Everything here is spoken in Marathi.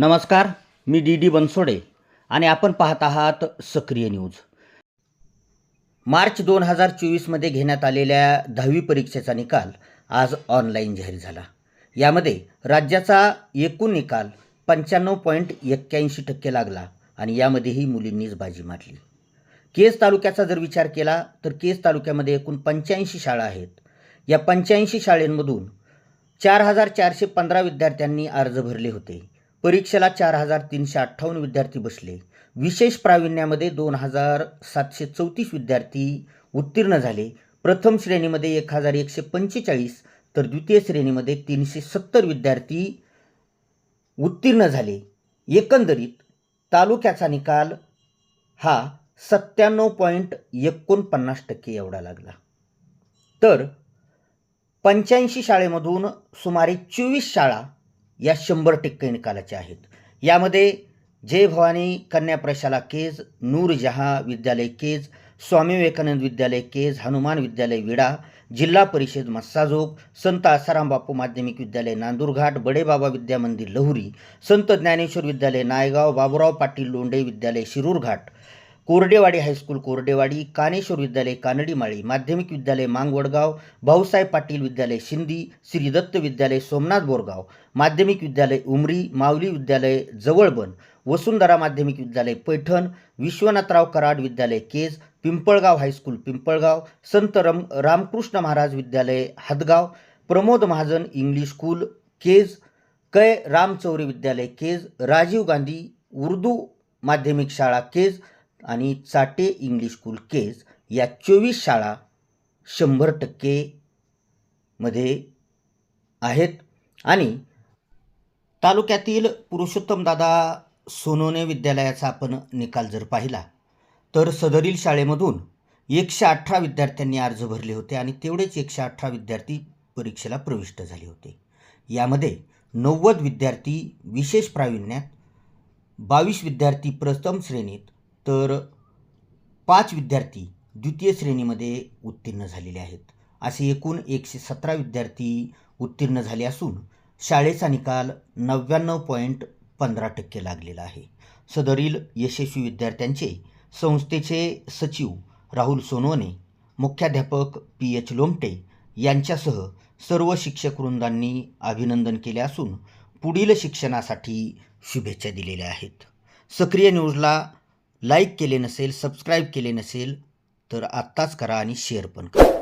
नमस्कार मी डी डी बनसोडे आणि आपण पाहत आहात सक्रिय न्यूज. मार्च दोन हजार चोवीसमध्ये घेण्यात आलेल्या दहावी परीक्षेचा निकाल आज ऑनलाईन जाहीर झाला. यामध्ये राज्याचा एकूण निकाल पंच्याण्णव पॉईंट एक्क्याऐंशी टक्के लागला आणि यामध्येही मुलींनीच बाजी मारली. केज तालुक्याचा जर विचार केला तर केज तालुक्यामध्ये एकूण पंच्याऐंशी शाळा आहेत. या पंच्याऐंशी शाळेंमधून चार हजार चारशे पंधरा विद्यार्थ्यांनी अर्ज भरले होते. परीक्षेला चार हजार तीनशे अठ्ठावन्न विद्यार्थी बसले. विशेष प्रावीण्यामध्ये दोन हजार सातशे चौतीस विद्यार्थी उत्तीर्ण झाले. प्रथम श्रेणीमध्ये एक हजार एकशे पंचेचाळीस तर द्वितीय श्रेणीमध्ये तीनशे सत्तर विद्यार्थी उत्तीर्ण झाले. एकंदरीत तालुक्याचा निकाल हा सत्त्याण्णव पॉईंट एकोणपन्नास टक्के एवढा लागला. तर पंच्याऐंशी शाळेमधून सुमारे चोवीस शाळा या शंभर टक्के निकालाच्या आहेत. यामध्ये जय भवानी कन्या प्रशाला केज नूरजहाँ विद्यालय केज स्वामी विवेकानंद विद्यालय केज हनुमान विद्यालय विडा जिल्हा परिषद मस्साजोग संत आसाराम बापू माध्यमिक विद्यालय नांदूरघाट बडेबाबा विद्या मंदिर लहुरी संत ज्ञानेश्वर विद्यालय नायगाव बाबुराव पाटील लोंढे विद्यालय शिरूरघाट कोरडेवाडी हायस्कूल कोरडेवाडी कानेश्वर विद्यालय कानडीमाळी माध्यमिक विद्यालय मांगवडगाव भाऊसाहेब पाटील विद्यालय शिंदी श्री दत्त विद्यालय सोमनाथ बोरगाव माध्यमिक विद्यालय उमरी माऊली विद्यालय जवळबन वसुंधरा माध्यमिक विद्यालय पैठण विश्वनाथराव कराड विद्यालय केज पिंपळगाव हायस्कूल पिंपळगाव संत रम रामकृष्ण महाराज विद्यालय हदगाव प्रमोद महाजन इंग्लिश स्कूल केज कै रामचौरे विद्यालय केज राजीव गांधी उर्दू माध्यमिक शाळा केज आणि चाटे इंग्लिश स्कूल केज या चोवीस शाळा शंभर टक्के मध्ये आहेत. आणि तालुक्यातील पुरुषोत्तमदादा सोनोने विद्यालयाचा आपण निकाल जर पाहिला तर सदरील शाळेमधून एकशे अठरा विद्यार्थ्यांनी अर्ज भरले होते आणि तेवढेच एकशे अठरा विद्यार्थी परीक्षेला प्रविष्ट झाले होते. यामध्ये नव्वद विद्यार्थी विशेष प्रावीण्यात बावीस विद्यार्थी प्रथम श्रेणीत तर पाच विद्यार्थी द्वितीय श्रेणीमध्ये उत्तीर्ण झालेले आहेत. असे एकूण एकशे सतरा विद्यार्थी उत्तीर्ण झाले असून शाळेचा निकाल नव्याण्णव पॉईंट पंधरा टक्के लागलेला आहे. सदरील यशस्वी विद्यार्थ्यांचे संस्थेचे सचिव राहुल सोनवणे मुख्याध्यापक पी एच लोमटे यांच्यासह सर्व शिक्षक वृंदांनी अभिनंदन केले असून पुढील शिक्षणासाठी शुभेच्छा दिलेल्या आहेत. सक्रिय न्यूजला लाईक केले नसेल सबस्क्राईब केले नसेल तर आत्ताच करा आणि शेअर पण करा.